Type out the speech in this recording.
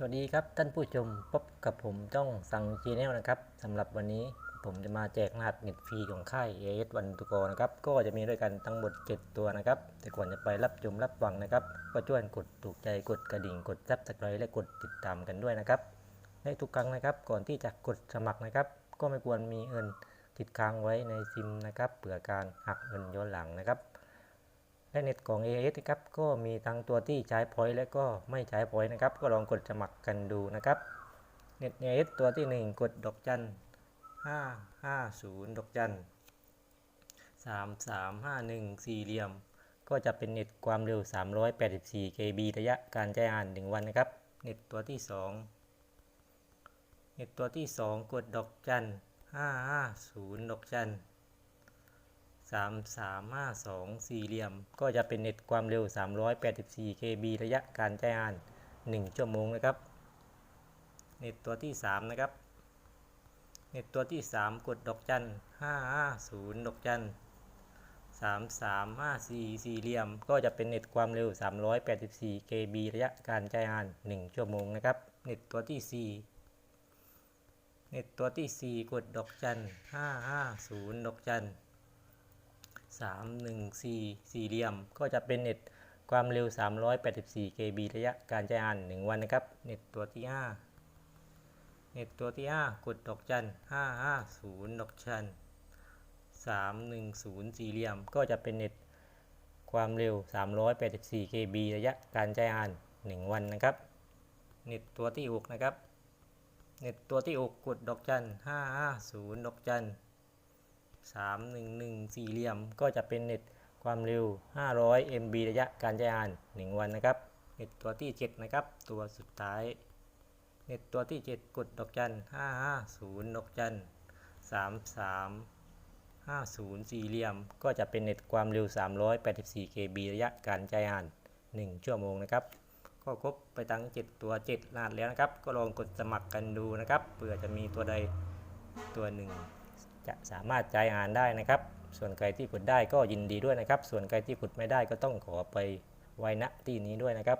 สวัสดีครับท่านผู้ชมพบกับผมจ้องสั่งจีเนลนะครับสำหรับวันนี้ผมจะมาแจกรหัสเน็ตฟรีของค่าย AS วันตุกนะครับ ก็จะมีด้วยกันทั้งหมด 7 ตัวนะครับ แต่ก่อนจะไปรับชมรับฟังนะครับ ก็ช่วยกดถูกใจกดกระดิ่งกดซับสไครต์และกดติดตามกันด้วยนะครับและทุกครั้งนะครับก่อนที่จะกดสมัครนะครับ ก็ไม่ควรมีเงินติดค้างไว้ในซิมนะครับเผื่อการหักเงินย้อนหลังนะครับ และเน็ตของ AIS นะครับก็มีทั้งตัวที่ใช้พอยต์และก็ไม่ใช้พอยต์นะครับ ก็ลองกดสมัครกันดูนะครับเน็ต AIS ตัวที่ 1 กดดอกจัน550ดอกจัน3351สี่เหลี่ยม ก็จะเป็นเน็ตความเร็ว 384 KB ระยะการใช้งาน 1 วันนะครับ เน็ตตัวที่ 2 เน็ตตัวที่ 2 กดดอกจัน550ดอกจัน 3352 สี่เหลี่ยม ก็จะเป็นเน็ตความเร็ว 384 KB ระยะการใช้งาน 1 ชั่วโมงนะครับ เน็ตตัวที่ 3 นะครับ เน็ตตัวที่ 3 กดดอกจัน 550 ดอกจัน 3354 สี่เหลี่ยม ก็จะเป็นเน็ตความเร็ว 384 KB ระยะการใช้งาน 1 ชั่วโมงนะครับ เน็ตตัวที่ 4เน็ตตัวที่ 4 กดดอกจัน 550 ดอกจัน 314 สี่เหลี่ยม ก็จะเป็นเน็ตความเร็ว 384 KB ระยะการใช้งาน 1 วันนะครับ เน็ตตัวที่ 5 เน็ตตัวที่ 5 กดดอกจัน 550 ดอกจัน 310 สี่เหลี่ยม ก็จะเป็นเน็ตความเร็ว 384 KB ระยะการใช้งาน 1 วันนะครับ เน็ตตัวที่ 6 นะครับ เน็ตตัวที่ 6 กดดอกจัน 550 ดอกจัน 311 สี่เหลี่ยม ก็จะเป็นเน็ตความเร็ว 500 MB ระยะการใช้งาน 1 วันนะครับ เน็ตตัวที่ 7 นะครับ ตัวสุดท้าย เน็ตตัวที่ 7 กดดอกจัน 550 ดอกจัน 33 50 สี่เหลี่ยม ก็จะเป็นเน็ตความเร็ว 384 KB ระยะการใช้งาน 1 ชั่วโมงนะครับ ก็ครบไปทั้ง 7 ตัว7รหัสแล้วนะครับ ก็ลองกดสมัครกันดูนะครับ เผื่อจะมีตัวใดตัวหนึ่ง จะสามารถใช้งานได้นะครับ ส่วนใครที่ขุดได้ก็ยินดีด้วยนะครับ ส่วนใครที่ขุดไม่ได้ก็ต้องขอไปไว้ณที่นี้ด้วยนะครับ